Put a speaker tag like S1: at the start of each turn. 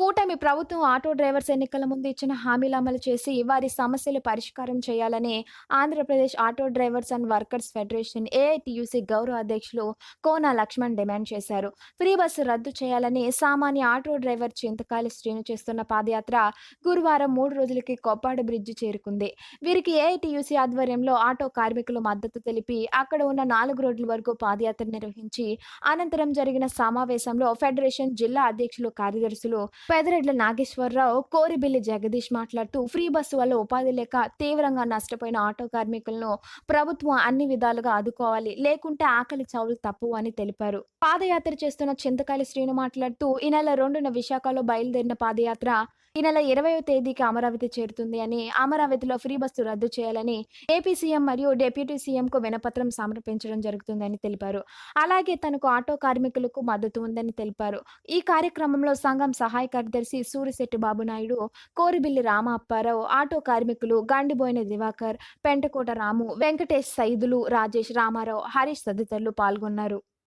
S1: కూటమి ప్రభుత్వం auto drivers ఎన్నికల ముందు ఇచ్చిన హామీలు అమలు చేసి వారి సమస్యలు పరిష్కారం చేయాలని Andhra Pradesh auto drivers and workers federation AITUC గౌరవ అధ్యక్షులు కోన లక్ష్మణ్ డిమాండ్ చేశారు. ఫ్రీ బస్సు రద్దు చేయాలని సామాన్య ఆటో డ్రైవర్ చింతకాయల శ్రీను చేస్తున్న పాదయాత్ర గురువారం మూడు రోజులకి కొప్పాడు బ్రిడ్జి చేరుకుంది. వీరికి ఏఐటీయూసీ ఆధ్వర్యంలో ఆటో కార్మికులు మద్దతు తెలిపి అక్కడ ఉన్న నాలుగు రోడ్ల వరకు పాదయాత్ర నిర్వహించి అనంతరం జరిగిన సమావేశంలో ఫెడరేషన్ జిల్లా అధ్యక్షులు కార్యదర్శులు పెదరెడ్ల నాగేశ్వరరావు కోరిబిల్లి జగదీష్ మాట్లాడుతూ ఫ్రీ బస్సు వల్ల ఉపాధి లేక తీవ్రంగా నష్టపోయిన ఆటో కార్మికులను ప్రభుత్వం అన్ని విధాలుగా ఆదుకోవాలి లేకుంటే ఆకలి చావులు తప్పు అని తెలిపారు. పాదయాత్ర చేస్తున్న చింతకాయల శ్రీను మాట్లాడుతూ ఈ నెల రెండున విశాఖలో బయలుదేరిన పాదయాత్ర ఈ నెల ఇరవయో తేదీకి అమరావతి చేరుతుంది అని అమరావతిలో ఫ్రీ బస్సు రద్దు చేయాలని ఏపీ సీఎం మరియు డిప్యూటీ సీఎంకు వినపత్రం సమర్పించడం జరుగుతుందని తెలిపారు. అలాగే తనకు ఆటో కార్మికులకు మద్దతు ఉందని తెలిపారు. ఈ కార్యక్రమంలో సంఘం సహాయ కార్యదర్శి సూరిశెట్టి బాబునాయుడు కోరిబిల్లి రామ అప్పారావు ఆటో కార్మికులు గండిబోయిన దివాకర్ పెంటకోట రాము వెంకటేష్ సైదులు రాజేష్ రామారావు హరీష్ తదితరులు పాల్గొన్నారు.